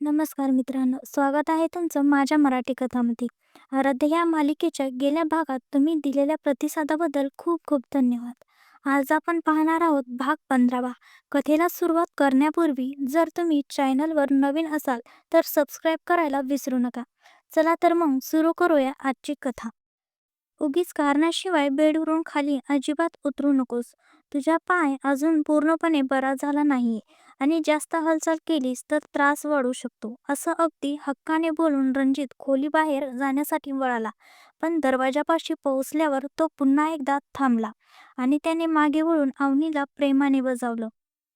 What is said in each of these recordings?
नमस्कार मित्रांनो स्वागत आहे तुमचं माझ्या मराठी कथामध्ये. आराध्य या मालिकेच्या गेल्या भागात तुम्ही दिलेल्या प्रतिसादाबद्दल खूप खूप धन्यवाद. आज आपण पाहणार आहोत भाग पंधरावा. कथेला सुरुवात करण्यापूर्वी जर तुम्ही चॅनलवर नवीन असाल तर सबस्क्राईब करायला विसरू नका. चला तर मग सुरू करूया आजची कथा. उगीच कारणाशिवाय बेडवरून खाली अजिबात उतरू नकोस. तुझा पाय अजून पूर्णपणे बरा झाला नाही आणि जास्त हालचाल केलीस तर त्रास वाढू शकतो. असं अगदी हक्काने बोलून रणजित खोलीबाहेर जाण्यासाठी वळाला पण दरवाजापाशी पोहोचल्यावर तो पुन्हा एकदा थांबला आणि त्याने मागे वळून अवनीला प्रेमाने बजावलं.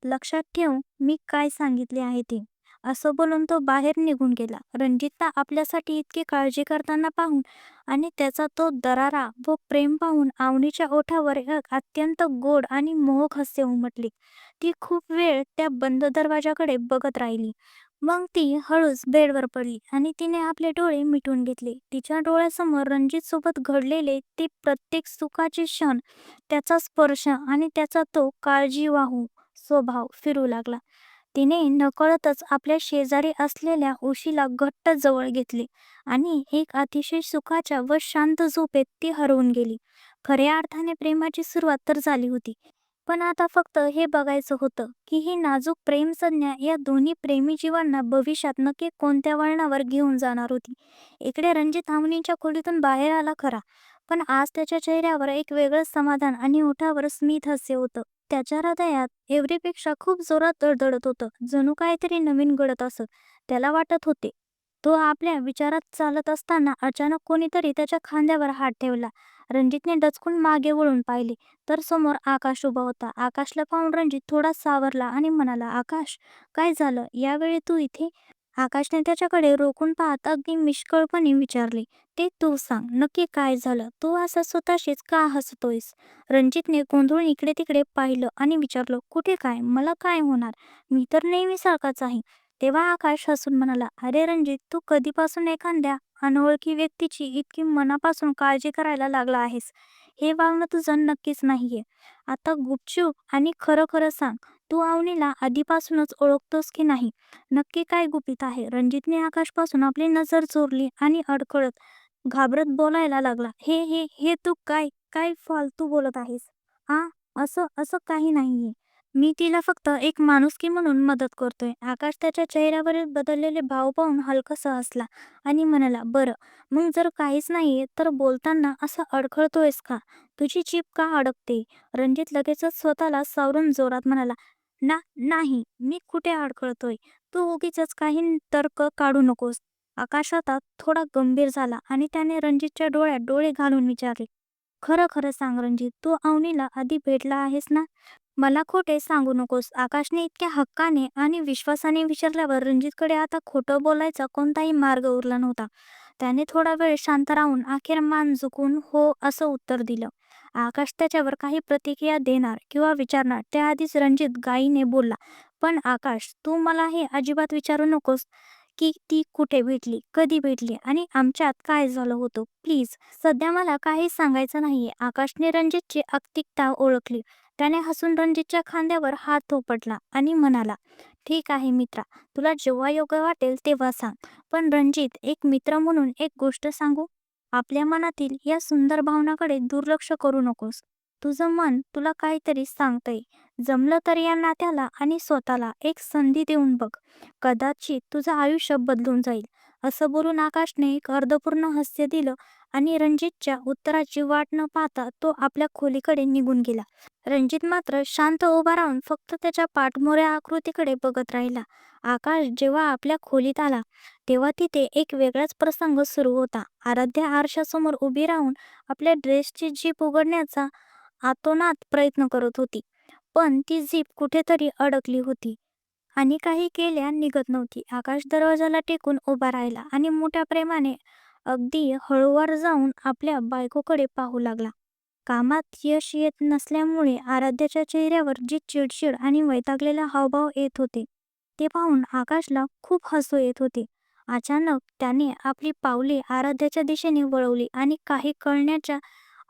लक्षात ठेव मी काय सांगितले आहे ते. असं बोलून तो बाहेर निघून गेला. रणजितला आपल्यासाठी इतकी काळजी करताना पाहून आणि त्याचा तो दरारा व प्रेम पाहून आवनीच्या ओठावर एक अत्यंत गोड आणि मोहक हस्य उमटले. ती खूप वेळ त्या बंद दरवाजाकडे बघत राहिली. मग ती हळूच बेडवर पडली आणि तिने आपले डोळे मिटून घेतले. तिच्या डोळ्यासमोर रणजित सोबत घडलेले ते प्रत्येक सुखाचे क्षण त्याचा स्पर्श आणि त्याचा तो काळजी वाहू स्वभाव फिरू लागला. तिने नकळतच आपल्या शेजारी असलेल्या उशीला घट्ट जवळ घेतले आणि एक अतिशय सुखाच्या व शांत झोपेत ती हरवून गेली. खऱ्या अर्थाने प्रेमाची सुरुवात तर झाली होती पण आता फक्त हे बघायचं होतं की ही नाजूक प्रेम संज्ञा या दोन्ही प्रेमी जीवांना भविष्यात नक्की कोणत्या वळणावर घेऊन जाणार होती? इकडे रणजित आवनीच्या खोलीतून बाहेर आला खरा पण आज त्याच्या चेहऱ्यावर एक वेगळंच समाधान आणि ओठावर स्मित हास्य होतं. त्याच्या हृदयात एव्हरीपेक्षा खूप जोरात धडधडत होतं जणू काहीतरी नवीन घडत असत त्याला वाटत होते. तो आपल्या विचारात चालत असताना अचानक कोणीतरी त्याच्या खांद्यावर हात ठेवला. रणजितने डचकून मागे वळून पाहिले तर समोर आकाश उभा होता. आकाशला पाहून रणजित थोडा सावरला आणि म्हणाला आकाश काय झालं? यावेळी तू इथे आकाशने त्याच्याकडे रोखून पाहत अगदी मिष्कळपणे विचारले ते तू सांग नक्की काय झालं? तू असं स्वतःशीच का हसतोयस? रणजितने गोंधळून इकडे तिकडे पाहिलं आणि विचारलं कुठे काय? मला काय होणार? मी तर नेहमी सारखाच आहे. तेव्हा आकाश हसून म्हणाला अरे रणजित तू कधीपासून एखाद्या अनोळखी व्यक्तीची इतकी मनापासून काळजी करायला लागला आहेस? हे वागणं तुझं नक्कीच नाहीये. आता गुपचूप आणि खरं खरं सांग तू अवनीला आधीपासूनच ओळखतोस की नाही? नक्की काय गुपित आहे? रणजितने आकाशपासून आपली नजर चोरली आणि अडखळत घाबरत बोलायला लागला हे हे हे तू काय काय फालतू बोलत आहेस? आ असं असं काही नाहीये. मी तिला फक्त एक माणुसकी म्हणून मदत करतोय. आकाश त्याच्या चेहऱ्यावरील बदललेले भाव पाहून हलकसा हसला आणि म्हणाला बरं मग जर काहीच नाही तर बोलताना असं अडखळतोयस का? तुझी चीप का अडकते? रणजित लगेचच स्वतःला सावरून जोरात म्हणाला ना नाही मी कुठे अडखळतोय? तू उगीच काही तर्क काढू नकोस. आकाश आता थोडा गंभीर झाला आणि त्याने रणजितच्या डोळ्यात डोळे घालून विचारले खरं खरं सांग रणजित तू अवनीला आधी भेटला आहेस ना? मला खोटे सांगू नकोस. आकाशने इतक्या हक्काने आणि विश्वासाने विचारल्यावर रणजितकडे आता खोटं बोलायचा कोणताही मार्ग उरला नव्हता. त्याने थोडा वेळ शांत राहून अखेर मान झुकून हो असं उत्तर दिलं. आकाश त्याच्यावर काही प्रतिक्रिया देणार किंवा विचारणार त्याआधीच रणजित गाईने बोलला पण आकाश तू मला हे अजिबात विचारू नकोस की ती कुठे भेटली कधी भेटली आणि आमच्यात काय झालं होतं. प्लीज सध्या मला काही सांगायचं नाहीये. आकाशने रणजितची अक्तिकता ओळखली. त्याने हसून रणजितच्या खांद्यावर हात थोपटला आणि म्हणाला ठीक आहे मित्रा तुला जेव्हा योग्य वाटेल तेव्हा सांग. पण रणजित एक मित्र म्हणून एक गोष्ट सांगू? आपल्या मनातील या सुंदर भावनाकडे दुर्लक्ष करू नकोस. तुझं मन तुला काहीतरी सांगतंय. जमलं तर या नात्याला आणि स्वतःला एक संधी देऊन बघ. कदाचित तुझं आयुष्य बदलून जाईल. असं बोलून आकाशने एक अर्धपूर्ण हास्य दिलं आणि रणजितच्या उत्तराची वाट न पाहता तो आपल्या खोलीकडे निघून गेला. रणजित मात्र शांत उभा राहून फक्त त्याच्या पाठमोऱ्या आकृतीकडे बघत राहिला. आकाश जेव्हा आपल्या खोलीत आला तेव्हा तिथे एक वेगळाच प्रसंग सुरू होता. आराध्या आरशासमोर उभी राहून आपल्या ड्रेसची जीप उघडण्याचा आतोनात प्रयत्न करत होती पण ती जीप कुठेतरी अडकली होती आणि काही केल्या निघत नव्हती. आकाश दरवाजाला टेकून उभा राहिला आणि मोठ्या प्रेमाने अगदी हळूवार जाऊन आपल्या बायकोकडे पाहू लागला. कामात यश येत नसल्यामुळे आराध्याच्या चेहऱ्यावर जी चिडचिड आणि वैतागलेला हावभाव येत होते ते पाहून आकाशला खूप हसू येत होते. अचानक त्याने आपली पावले आराध्याच्या दिशेने वळवली आणि काही कळण्याच्या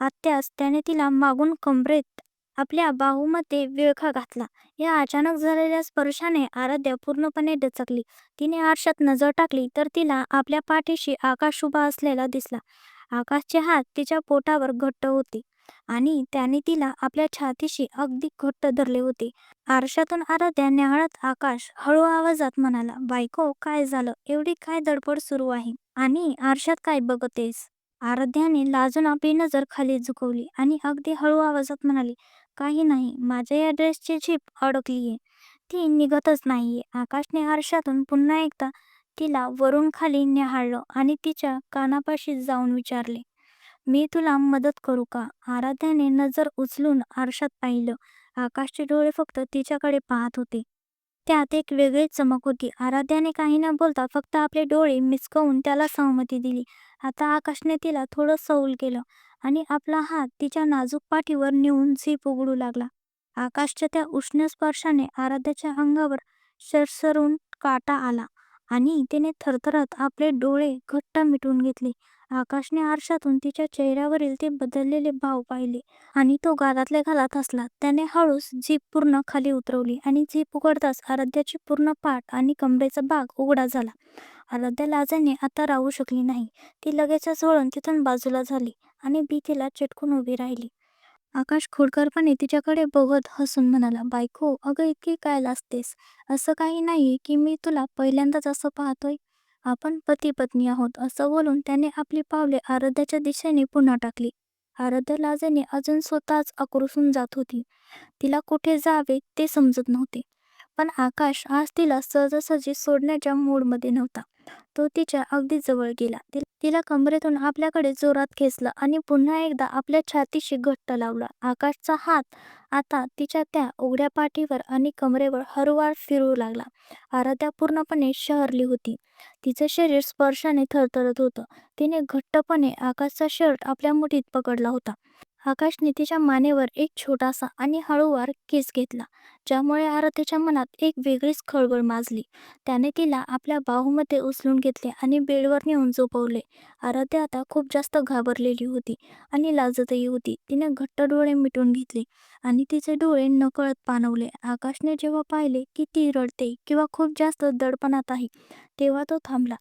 आत्यास त्याने तिला मागून कमरेत आपल्या बाहूमध्ये विळखा घातला. या अचानक झालेल्या स्पर्शाने आराध्या पूर्णपणे डचकली. तिने आरशात नजर टाकली तर तिला आपल्या पाठीशी आकाश उभा असलेला दिसला. आकाशचे हात तिच्या पोटावर घट्ट होते आणि त्याने तिला आपल्या छातीशी अगदी घट्ट धरले होते. आरशातून आराध्या न्याहाळत आकाश हळू आवाजात म्हणाला बायको काय झालं? एवढी काय धडपड सुरू आहे? आणि आरशात काय बघतेस? आराध्याने लाजून आपली नजर खाली झुकवली आणि अगदी हळू आवाजात म्हणाली काही नाही. माझ्या या ड्रेसची झीप अडकलीये. ती निघतच नाहीये. आकाशने आरशातून पुन्हा एकदा तिला वरून खाली न्याहाळलं आणि तिच्या कानापाशी जाऊन विचारले मी तुला मदत करू का? आराध्याने नजर उचलून आरशात पाहिलं. आकाशचे डोळे फक्त तिच्याकडे पाहत होते. त्यात एक वेगळी चमक होती. आराध्याने काही न बोलता फक्त आपले डोळे मिचकवून त्याला सहमती दिली. आता आकाशने तिला थोडं सौल केलं आणि आपला हात तिच्या नाजूक पाठीवर नेऊन झीप उघडू लागला. आकाशच्या त्या उष्ण स्पर्शाने आराध्याच्या अंगावर सरसरून काटा आला आणि तिने थरथरत आपले डोळे घट्ट मिटून घेतले. आकाशने आरशातून तिच्या चेहऱ्यावरील ते बदललेले भाव पाहिले आणि तो गालातल्या घालात हसला. त्याने हळूच झीप पूर्ण खाली उतरवली आणि झीप उघडताच आराध्याची पूर्ण पाठ आणि कमरेचा भाग उघडा झाला. आराध्या लाजाने आता राहू शकली नाही. ती लगेचच वळून तिथून बाजूला झाली आणि भीतीला चिटकून उभी राहिली. आकाश खोडकरपणे तिच्याकडे बघत हसून म्हणाला बायको अगं इतकी काय लाजतेस? असं काही नाही की मी तुला पहिल्यांदाच असं पाहतोय. आपण पती पत्नी आहोत असं बोलून त्याने आपली पावले आराध्याच्या दिशेने पुन्हा टाकली. आराध्या लाजेने अजून स्वतःच आक्रोशून जात होती. तिला कुठे जावे ते समजत नव्हते. पण आकाश आज तिला सहजासहजी सोडण्याच्या मूडमध्ये नव्हता. तो तिच्या अगदी जवळ गेला. तिला कमरेतून आपल्याकडे जोरात खेचलं आणि पुन्हा एकदा आपल्या छातीशी घट्ट लावलं. आकाशचा हात आता तिच्या त्या उघड्या पाठीवर आणि कमरेवर हळूवार फिरू लागला. आराध्या पूर्णपणे शहरली होती. तिचं शरीर स्पर्शाने थरथरत होतं. तिने घट्टपणे आकाशचा शर्ट आपल्या मुठीत पकडला होता. आकाशने तिच्या मानेवर एक छोटासा आणि हळूवार केस घेतला ज्यामुळे आरतीच्या मनात एक वेगळीच खळबळ माजली. त्याने तिला आपल्या बाहूमध्ये उचलून घेतले आणि बेडवर नेऊन झोपवले. आरती आता खूप जास्त घाबरलेली होती आणि लाजतही होती. तिने घट्ट डोळे मिटून घेतले आणि तिचे डोळे नकळत पाणवले आकाशने जेव्हा पाहिले की ती रडते किंवा खूप जास्त दडपणात आहे तेव्हा तो थांबला.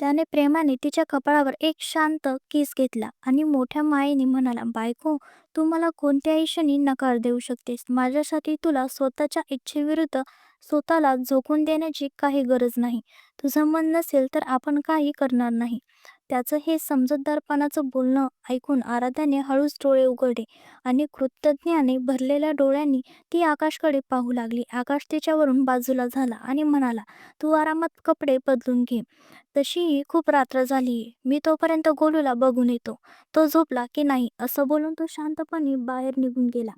त्याने प्रेमाने तिच्या कपाळावर एक शांत किस घेतला आणि मोठ्या मायेने म्हणाला बायको तू मला कोणत्याही क्षणी नकार देऊ शकतेस. माझ्यासाठी तुला स्वतःच्या इच्छेविरुद्ध स्वतःला झोकून देण्याची काही गरज नाही. तुझं मन नसेल तर आपण काही करणार नाही. त्याचं हे समजूतदारपणाचं बोलणं ऐकून आराध्याने हळूच डोळे उघडले आणि कृतज्ञाने भरलेल्या डोळ्यांनी ती आकाशकडे पाहू लागली. आकाश तिच्यावरून बाजूला झाला आणि म्हणाला तू आरामात कपडे बदलून घे. तशीही खूप रात्र झाली. मी तोपर्यंत गोलूला बघून येतो. तो झोपला की नाही? असं बोलून तो शांतपणे बाहेर निघून गेला.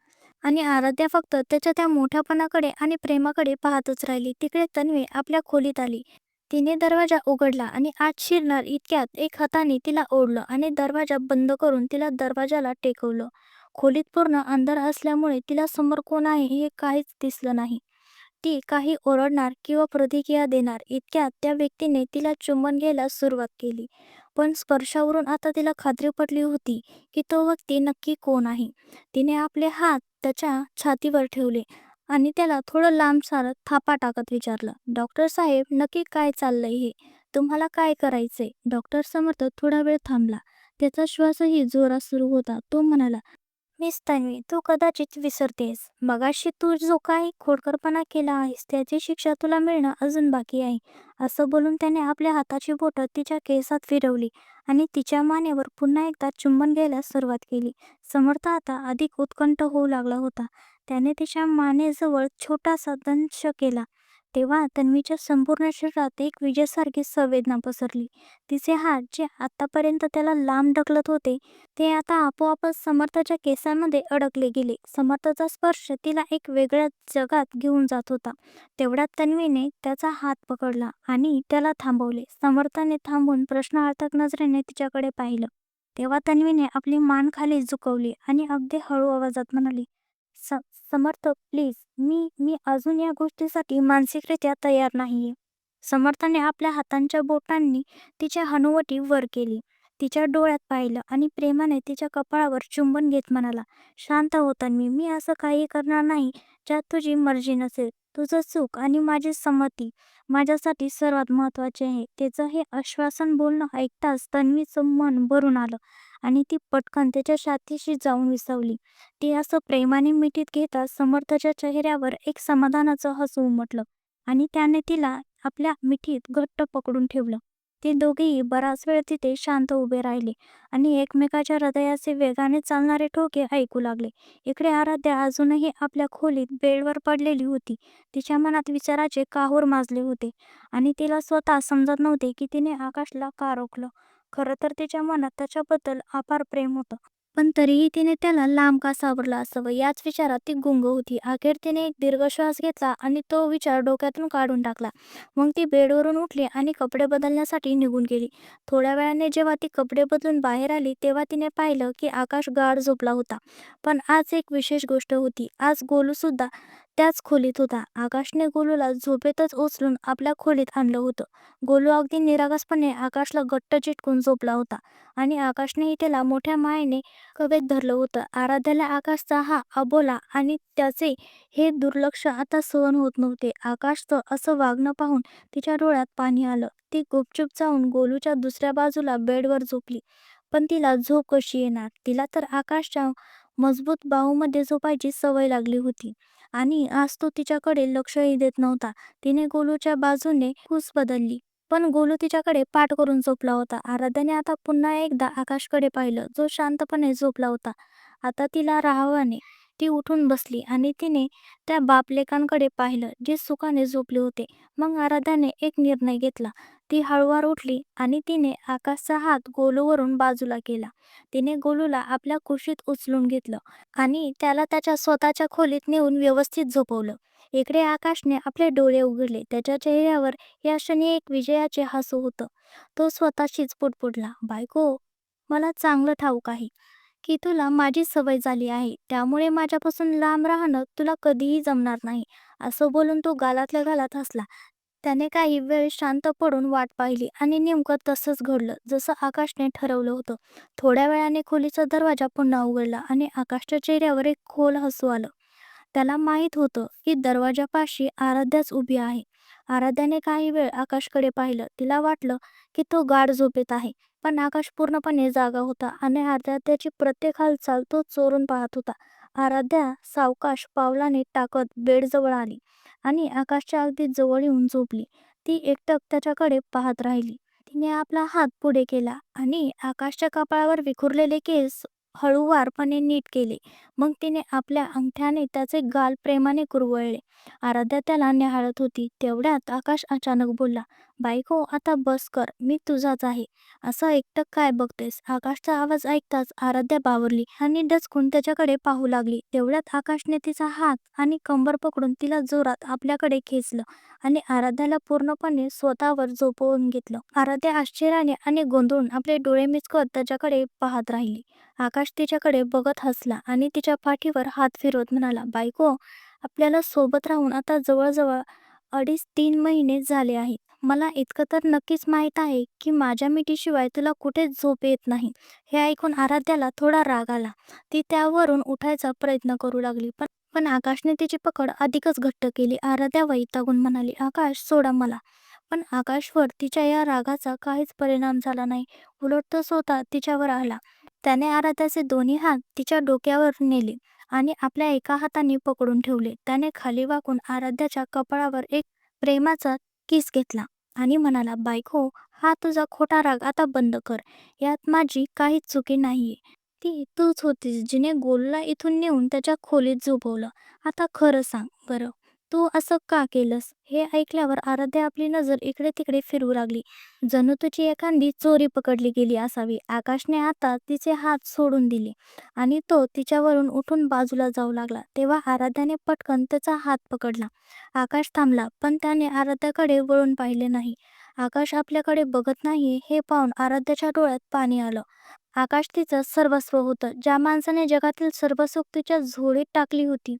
आणि आराध्या फक्त त्याच्या त्या मोठ्यापणाकडे आणि प्रेमाकडे पाहतच राहिली. तिकडे तन्वी आपल्या खोलीत आली. तिने दरवाजा उघडला आणि आत शिरणार इतक्यात एक हाताने तिला ओढलं आणि दरवाजा बंद करून तिला दरवाजाला टेकवलं. खोलीत पूर्ण अंधार असल्यामुळे तिला समोर कोण आहे हे काहीच दिसलं नाही. ती काही ओरडणार किंवा प्रतिक्रिया देणार इतक्यात त्या व्यक्तीने तिला चुंबन घ्यायला सुरुवात केली. पण स्पर्शावरून आता तिला खात्री पटली होती की तो व्यक्ती नक्की कोण आहे. तिने आपले हात त्याच्या छातीवर ठेवले. आणि त्याला थोडं लांब सारत थापा टाकत विचारलं डॉक्टर साहेब नक्की काय चाललंय हे? तुम्हाला काय करायचंय? डॉक्टर समर्थ थोडा वेळ थांबला. त्याचा श्वासही जोरात सुरू होता. तो म्हणाला मिस तन्वी तू कदाचित विसरतेस. मगाशी तू जो काही खोडकरपणा केला आहेस त्याची शिक्षा तुला मिळणं अजून बाकी आहे. असं बोलून त्याने आपल्या हाताची बोटं तिच्या केसात फिरवली आणि तिच्या मानेवर पुन्हा एकदा चुंबन घ्यायला सुरुवात केली. समर्थ आता अधिक उत्कंठ होऊ लागला होता. त्याने तिच्या मानेजवळ छोटासा दंश केला. तेव्हा तन्वीच्या संपूर्ण शरीरात एक विजेसारखी संवेदना पसरली तिचे हात जे आतापर्यंत त्याला लांब ढकलत होते ते आता आपोआपच समर्थाच्या केसांमध्ये अडकले गेले. समर्थाचा स्पर्श तिला एक वेगळ्या जगात घेऊन जात होता. तेवढ्यात तन्वीने त्याचा हात पकडला आणि त्याला थांबवले. समर्थाने थांबून प्रश्नार्थक नजरेने तिच्याकडे पाहिलं. तेव्हा तन्वीने आपली मान खाली झुकवली आणि अगदी हळू आवाजात म्हणाली "स- समर्थ प्लीज मी मी अजून या गोष्टीसाठी मानसिकरित्या तयार नाहीये समर्थाने आपल्या हातांच्या बोटांनी तिच्या हनुवटी वर केली तिच्या डोळ्यात पाहिलं आणि प्रेमाने तिच्या कपाळावर चुंबन घेत म्हणाला, "शांत हो मी मी असं काही करणार नाही ज्यात तुझी मर्जी नसेल. तुझं सुख आणि माझी संमती माझ्यासाठी सर्वात महत्त्वाची आहे." त्याचं हे आश्वासन बोलणं ऐकताच तन्वीचं मन भरून आलं आणि ती पटकन त्याच्या छातीशी जाऊन विसावली. ती असं प्रेमाने मिठीत घेता समर्थच्या चेहऱ्यावर एक समाधानाचं हसू उमटलं आणि त्याने तिला आपल्या मिठीत घट्ट पकडून ठेवलं. ते दोघेही बराच वेळ तिथे शांत उभे राहिले आणि एकमेकाच्या हृदयाचे वेगाने चालणारे ठोके ऐकू लागले. इकडे आराध्या अजूनही आपल्या खोलीत बेडवर पडलेली होती. तिच्या मनात विचाराचे काहूर माजले होते आणि तिला स्वतः समजत नव्हते की तिने आकाशला का रोखलं. खरं तर तिच्या मनात त्याच्याबद्दल अपार प्रेम होतं. पण तरीही तिने त्याला लांब का सावरला असावं याच विचारात ती गुंग होती. अखेर तिने एक दीर्घ श्वास घेतला आणि तो विचार डोक्यातून काढून टाकला. मग ती बेडवरून उठली आणि कपडे बदलण्यासाठी निघून गेली. थोड्या वेळाने जेव्हा ती कपडे बदलून बाहेर आली तेव्हा तिने पाहिलं की आकाश गाढ झोपला होता. पण आज एक विशेष गोष्ट होती. आज गोलूसुद्धा त्याच खोलीत होता. आकाशने गोलूला झोपेतच उचलून आपल्या खोलीत आणलं होतं. गोलू अगदी निरागसपणे आकाशला घट्ट चिटकून झोपला होता आणि आकाशनेही त्याला मोठ्या मायेने कवेत धरलं होतं. आराध्याला आकाशचा हा अबोला आणि त्याचे हे दुर्लक्ष आता सहन होत नव्हते. आकाशचं असं वागणं पाहून तिच्या डोळ्यात पाणी आलं. ती गुपचूप जाऊन गोलूच्या दुसऱ्या बाजूला बेडवर झोपली. पण तिला झोप कशी येणार? तिला तर आकाशच्या मजबूत बाहूमध्ये झोपायची सवय लागली होती आणि आज तो तिच्याकडे लक्षही देत नव्हता. तिने गोलूच्या बाजूने कूस बदलली. पण गोलू तिच्याकडे पाठ करून झोपला होता. आराध्याने आता पुन्हा एकदा आकाशकडे पाहिलं, जो शांतपणे झोपला होता. आता तिला राहावाने ती उठून बसली आणि तिने त्या बापलेकांकडे पाहिलं, जे सुखाने झोपले होते. मग आराध्याने एक निर्णय घेतला. ती हळूवार उठली आणि तिने आकाशचा हात गोलूवरून बाजूला केला. तिने गोलूला आपल्या कुशीत उचलून घेतलं आणि त्याला त्याच्या स्वतःच्या खोलीत नेऊन व्यवस्थित झोपवलं. इकडे आकाशने आपले डोळे उघडले. त्याच्या चेहऱ्यावर या क्षणी एक विजयाचे हसू होतं. तो स्वतःशीच पुटपुटला, "बायको, मला चांगलं ठाऊक आहे की तुला माझी सवय झाली आहे. त्यामुळे माझ्यापासून लांब राहणं तुला कधीही जमणार नाही." असं बोलून तो गालातल्या गालात हसला. त्याने काही वेळ शांत पडून वाट पाहिली आणि नेमकं तसंच घडलं, जसं आकाशने ठरवलं होतं. थोड्या वेळाने खोलीचा दरवाजा पुन्हा उघडला आणि आकाशच्या चेहऱ्यावर एक खोल हसू आलं. त्याला माहीत होतं की दरवाजापाशी आराध्याच उभी आहे. आराध्याने काही वेळ आकाशकडे पाहिलं. तिला वाटलं की तो गाढ झोपेत आहे. पण आकाश पूर्णपणे जागा होता आणि आराध्याची प्रत्येक हालचाल तो चोरून पाहत होता. आराध्या सावकाश पावलाने टाकत बेडजवळ आली आणि आकाशच्या अगदी जवळ येऊन झोपली. ती एकटक त्याच्याकडे पाहत राहिली. तिने आपला हात पुढे केला आणि आकाशच्या कपाळावर विखुरलेले केस हळूवारपणे नीट केले. मग तिने आपल्या अंगठ्याने त्याचे गाल प्रेमाने कुरवळले. आराध्या त्याला न्याहाळत होती. तेवढ्यात आकाश अचानक बोलला, "बायको, आता बस कर. मी तुझाच आहे. असं एकटक काय बघतेस?" आकाशचा आवाज ऐकताच आराध्या बावरली आणि डचकून त्याच्याकडे पाहू लागली. तेवढ्यात आकाशने तिचा हात आणि कंबर पकडून तिला जोरात आपल्याकडे खेचलं आणि आराध्याला पूर्णपणे स्वतःवर झोपवून घेतलं. आराध्या आश्चर्याने आणि गोंधळून आपले डोळे मिचकत त्याच्याकडे पाहत राहिली. आकाश तिच्याकडे बघत हसला आणि तिच्या पाठीवर हात फिरवत म्हणाला, "बायको, आपल्याला सोबत राहून आता जवळजवळ अडीच तीन महिने झाले आहेत. मला इतकं तर नक्कीच माहीत आहे की माझ्या मिठीशिवाय तुला कुठेच झोप येत नाही." हे ऐकून आराध्याला थोडा राग आला. ती त्यावरून उठायचा प्रयत्न करू लागली. पण पण आकाशने तिची पकड अधिकच घट्ट केली. आराध्या वैतागून म्हणाली, "आकाश, सोडा मला." पण आकाशवर तिच्या या रागाचा काहीच परिणाम झाला नाही. उलट तो स्वतः तिच्यावर आला. त्याने आराध्याचे दोन्ही हात तिच्या डोक्यावर नेले आणि आपल्या एका हाताने पकडून ठेवले. त्याने खाली वाकून आराध्याच्या कपाळावर एक प्रेमाचा किस घेतला आणि म्हणाला, "बायको, हा तुझा खोटा राग आता बंद कर. यात माझी काहीच चुकी नाहीये. ती तूच होतीस जिने गोलला इथून नेऊन त्याच्या खोलीत झोपवलं. आता खरं सांग बरं, तू असं का केलंस?" हे ऐकल्यावर आराध्या आपली नजर इकडे-तिकडे फिरू लागली. जणू तिची एखादी चोरी पकडली गेली असावी. आकाशने आता तिचे हात सोडून दिले आणि तो तिच्यावरून उठून बाजूला जाऊ लागला. तेव्हा आराध्याने पटकन त्याचा हात पकडला. आकाश थांबला, पण त्याने आराध्याकडे वळून पाहिले नाही. आकाश आपल्याकडे बघत नाही हे पाहून आराध्याच्या डोळ्यात पाणी आलं. आकाश तिचं सर्वस्व होतं. ज्या माणसाने जगातील सर्व सुख तिच्या झोळीत टाकली होती,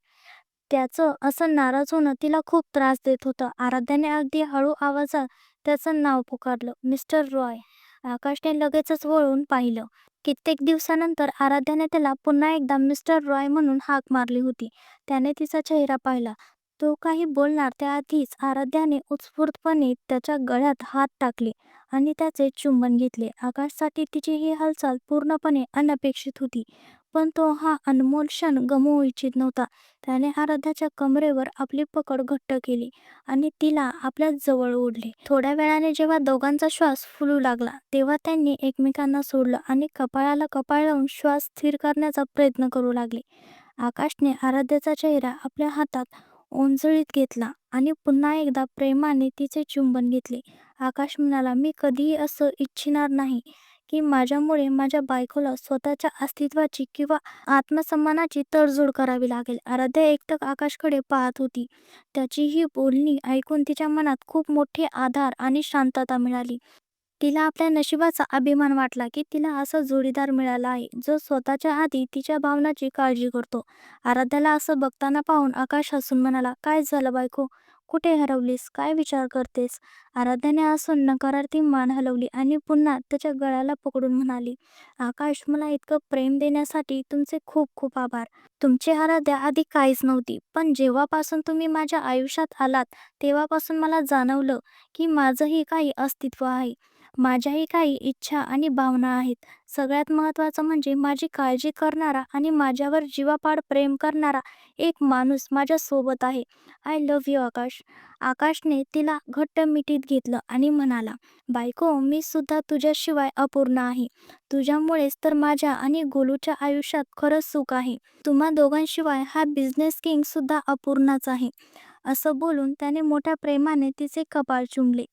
त्याचं असं नाराज होणं तिला खूप त्रास देत होतं. आराध्याने अगदी हळू आवाजात त्याचं नाव पुकारलं, "मिस्टर रॉय." आकाशने लगेचच वळून पाहिलं. कित्येक दिवसानंतर आराध्याने त्याला पुन्हा एकदा मिस्टर रॉय म्हणून हाक मारली होती. त्याने तिचा चेहरा पाहिला. तो काही बोलणार त्याआधीच आराध्याने उत्स्फूर्तपणे त्याच्या गळ्यात हात टाकले आणि त्याचे चुंबन घेतले. आकाशसाठी तिची ही हालचाल पूर्णपणे अनपेक्षित होती. पण तो हा अनमोल क्षण गमवू इच्छित नव्हता. त्याने आराध्याच्या कमरेवर आपली पकड घट्ट केली आणि तिला आपल्या जवळ ओढले. थोड्या वेळाने जेव्हा दोघांचा श्वास फुलू लागला तेव्हा त्यांनी एकमेकांना सोडलं आणि कपाळाला कपाळ लावून श्वास स्थिर करण्याचा प्रयत्न करू लागले. आकाशने आराध्याचा चेहरा आपल्या हातात ओंजळीत घेतला आणि पुन्हा एकदा प्रेमाने तिचे चुंबन घेतले. आकाश म्हणाला मी कधीही असं इच्छिणार नाही. की माझ्यामुळे माझ्या बायकोला स्वतःच्या अस्तित्वाची किंवा आत्मसन्मानाची तडजोड करावी लागेल. आराध्या एकटक आकाशकडे पाहत होती. त्याची ही बोलणी ऐकून तिच्या मनात खूप मोठे आधार आणि शांतता मिळाली. तिला आपल्या नशिबाचा अभिमान वाटला की तिला असा जोडीदार मिळाला आहे जो स्वतःच्या आधी तिच्या भावनाची काळजी करतो. आराध्याला असं बघताना पाहून आकाश हसून म्हणाला काय झालं बायको? कुठे हरवलीस? काय विचार करतेस? आराध्याने असून नकारार्थी मान हलवली आणि पुन्हा त्याच्या गळ्याला पकडून म्हणाली आकाश मला इतकं प्रेम देण्यासाठी तुमचे खूप खूप आभार. तुमची आराध्या आधी काहीच नव्हती पण जेव्हापासून तुम्ही माझ्या आयुष्यात आलात तेव्हापासून मला जाणवलं की माझंही काही अस्तित्व आहे. माझ्याही काही इच्छा आणि भावना आहेत. सगळ्यात महत्त्वाचं म्हणजे माझी काळजी करणारा आणि माझ्यावर जीवापाड प्रेम करणारा एक माणूस माझ्यासोबत आहे. I love you Akash. आकाशने तिला घट्ट मिठीत घेतलं आणि म्हणाला बायको मी सुद्धा तुझ्याशिवाय अपूर्ण आहे. तुझ्यामुळेच तर माझ्या आणि गोलूच्या आयुष्यात खरंच सुख आहे. तुम्हा दोघांशिवाय हा बिझनेस किंग सुद्धा अपूर्णच आहे. असं बोलून त्याने मोठ्या प्रेमाने तिचे कपाळ चुंबले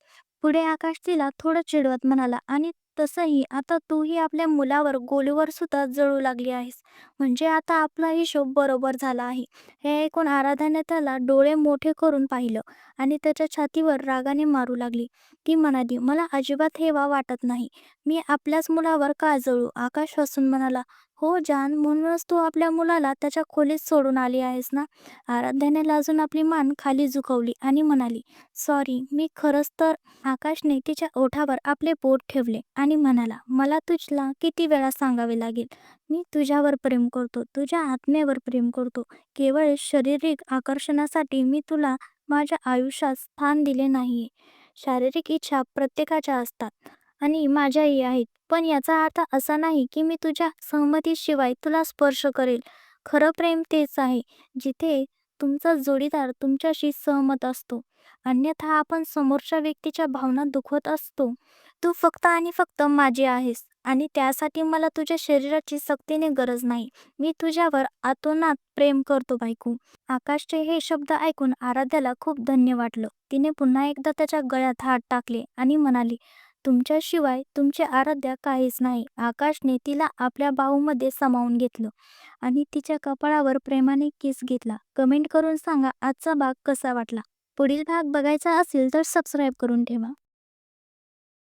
पुढे आकाश तिला थोडं चिडवत म्हणाला आणि तसंही आता तूही आपल्या मुलावर गोलीवर सुद्धा जळू लागली आहेस. म्हणजे आता आपला हिशोब बरोबर झाला आहे. हे ऐकून आराधाने त्याला डोळे मोठे करून पाहिलं आणि त्याच्या छातीवर रागाने मारू लागली. ती म्हणाली मला अजिबात हेवा वाटत नाही. मी आपल्याच मुलावर का जळू? आकाश हसून म्हणाला हो जान म्हणूनच तू आपल्या मुलाला त्याच्या खोलीत सोडून आली आहेस ना? आराध्याने लाजून आपली मान खाली झुकवली आणि म्हणाली सॉरी मी खरंच तर आकाशने तिच्या ओठावर आपले बोट ठेवले. आणि म्हणाला मला तुझला किती वेळा सांगावे लागेल? मी तुझ्यावर प्रेम करतो तुझ्या आत्मेवर प्रेम करतो. केवळ शारीरिक आकर्षणासाठी मी तुला माझ्या आयुष्यात स्थान दिले नाहीये. शारीरिक इच्छा प्रत्येकाच्या असतात. आणि माझ्याही आहेत. पण याचा अर्थ असा नाही की मी तुझ्या सहमतीशिवाय तुला स्पर्श करेल. खरं प्रेम तेच आहे जिथे तुमचा जोडीदार तुमच्याशी सहमत असतो. अन्यथा आपण समोरच्या व्यक्तीच्या भावना दुखवत असतो. तू फक्त आणि फक्त माझी आहेस आणि त्यासाठी मला तुझ्या शरीराची सक्तीने गरज नाही. मी तुझ्यावर आतोनात प्रेम करतो बायको. आकाशचे हे शब्द ऐकून आराध्याला खूप धन्य वाटलं. तिने पुन्हा एकदा त्याच्या गळ्यात हात टाकले आणि म्हणाली तुमच्याशिवाय तुमचे आराध्या काहीच नाही. आकाशने तिला आपल्या बाहूमध्ये सामावून घेतलं आणि तिच्या कपाळावर प्रेमाने किस घेतला. कमेंट करून सांगा आजचा भाग कसा वाटला? पुढील भाग बघायचा असेल तर सबस्क्राईब करून ठेवा.